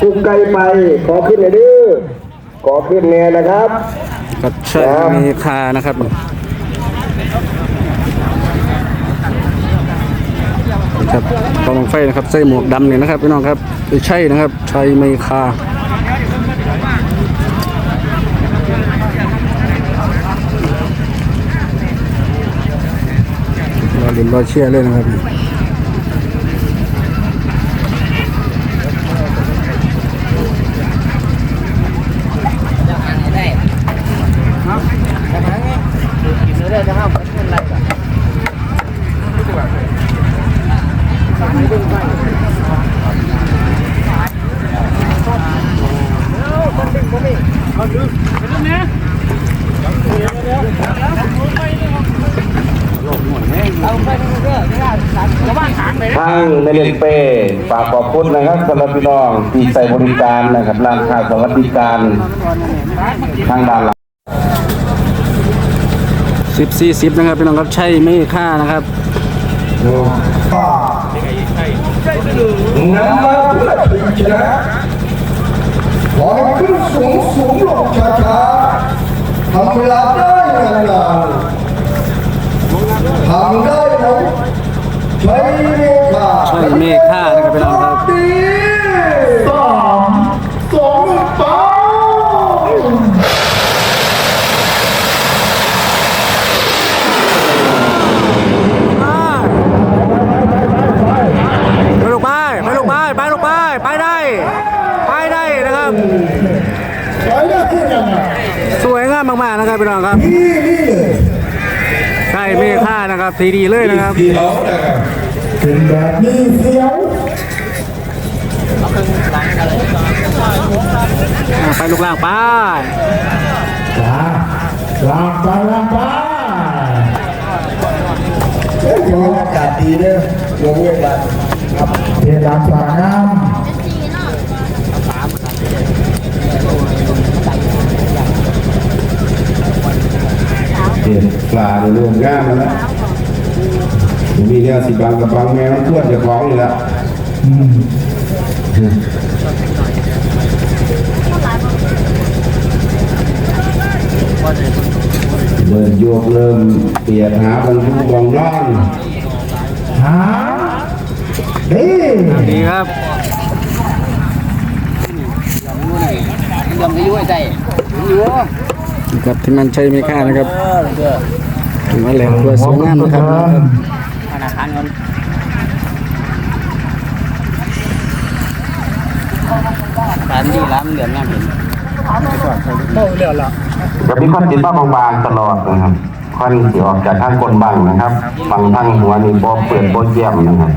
กุ๊กไก่ไป ขอขึ้นหน่อยดิขอขึ้นแน่นะครับกับใช่มีคานะครับครับกองไฟนะครับใส่หมวกดำเนี่ยนะครับพี่น้องครับไม่ใช่นะครับชัยไมคารอเล่นรอเชียเลยนะครับ ทางในเรียนเป้ฝากขอบคุณนะครับสำหรับพี่น้องที่ใส่บริการนะครับร้านค้าสวัสดิการทางด้านหลังสิบสี่สิบนะครับพี่น้องครับใช่ไม่ค่านะครับน้ำมาเพื่อถึงชนะขอให้ขึ้นสูงสูงลงช้าช้าๆทำเวลา นะครับพี่น้องครับนี่นี่เลยใช่เมฆานะครับทีดีเลยนะครับเดียวนะครับเป็นแบบนี้เสียวอ่าไปลูกล่างไปจ้าลางไปลางไปเฮ้ยบรรยากาศดีเนี่ยลงเวียนกันครับเพียรดังสาน้ำ เห็น ปลาในเรื่องง่ามแล้วนะมีเนี่ยสิบางกับบางแมวทั่วจะคล้องอยู่แล้วเริ่มโยกเริ่มเปียกหาบางทุกบางนอนหาดีดีครับยำไปยุ่ยใจอยู่กับที่มันใช่เมฆานะครับ ถือว่าแหลมตัวสวยงามนะครับธนาคารเงินร้านดีร้านเหลืองน้ำเห็นจะมีควันติดบ้าบางๆตลอดนะครับควันที่ออกจากทางก้นบ้างนะครับบางทางหัวนี่บ่เปิดบ่เยี่ยมนะครับ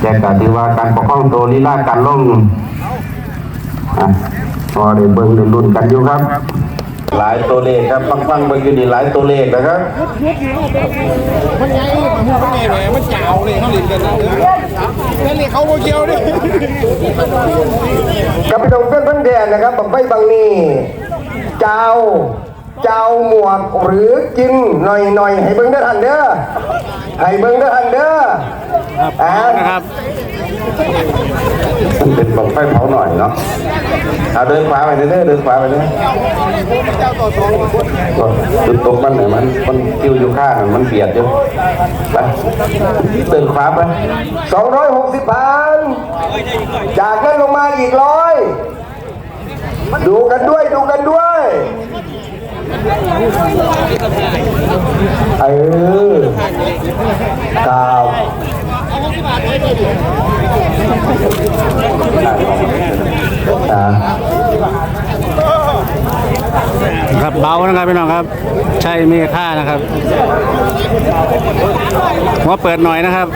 แกก็ถือว่าการปกครองตัวลีลาการลงอะพอได้เบิ่งได้ลุ้นกันอยู่ครับ หลายตัวเลขครับฟังฟังไปอยู่นี่หลายตัวเลขนะครับมันไงมันไงแหมมันเจ้าเลยเขาหลินกันนะแล้วนี่เขาโเกี่ยวดิกับพี่ตงเพื่อนเพื่แดนนะครับบองไม่บางนี่เจ้าเจ้าหมวกหรือกินหน่อยหน่อยให้เบิ้งเด้อทันเด้อให้เบิ้งเด้อทันเด้อนะครับ เป็นบังไฟเผาหน่อยเนาะเอาเดินขวาไปเด้อเดินขวาไปเด้อจุดตกมันไหนอยมันมันคิวอยู่ข้างมันเบียดอยู่ไปเดินขวาไปสองร้อยหกสิบพันจากนั้นลงมาอีกร้อยดูกันด้วยดูกันด้วยเออครับอ่า ครับ เบานะครับพี่น้องครับ ใช่เมฆานะครับหัวเปิดหน่อยนะครับ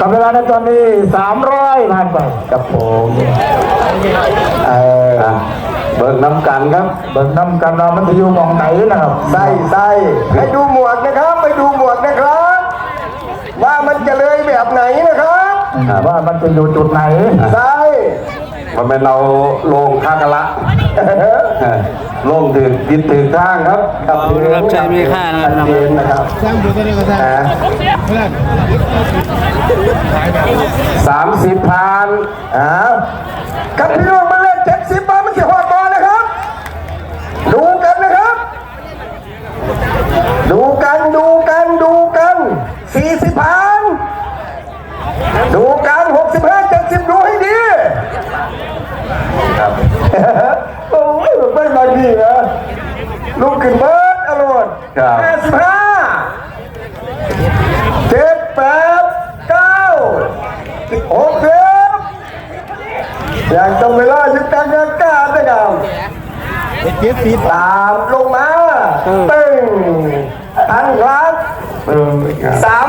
กับเวลาในตอนนี้สามร้อยผ่านไปกับผมเออเบิกน้ำกันครับ เบิ่งน้ำกันเรามันจะอยู่มองไหนนะครับไส้ไส้ให้ดูหมวกนะครับ ไปดูหมวกนะครับ ว่ามันจะเลยแบบไหน นะครับว่ามันจะอยู่จุดไหนไส้มันเป็นเราโลงข้างกันละวันนี้ลงถึงยิดถึงทางครับเอาละครับชัยมีค่านะครับพี่น้องชัดเจนนะครับสามสิบพันอ่ากับพี่น้องมาเล่นเจ็ดสิบบาทมันเสียหัวบอลนะครับ ดูกันนะครับ ดูกันดูกันดูกันสี่สิบพันดูกันหกสิบห้าเจ็ดสิบดูให้ดีครับ โอ้ยไม่มาดีนะลูกขึ้นเบิร์ดอรรถครับแปดสิบห้าเจ็ดแปดเก้าหกสิบอย่างตรงเวลายุดการอากาศนะครับ ตามลงมาตึงตั้งรับสามร้อยเจ็ดสิบสาม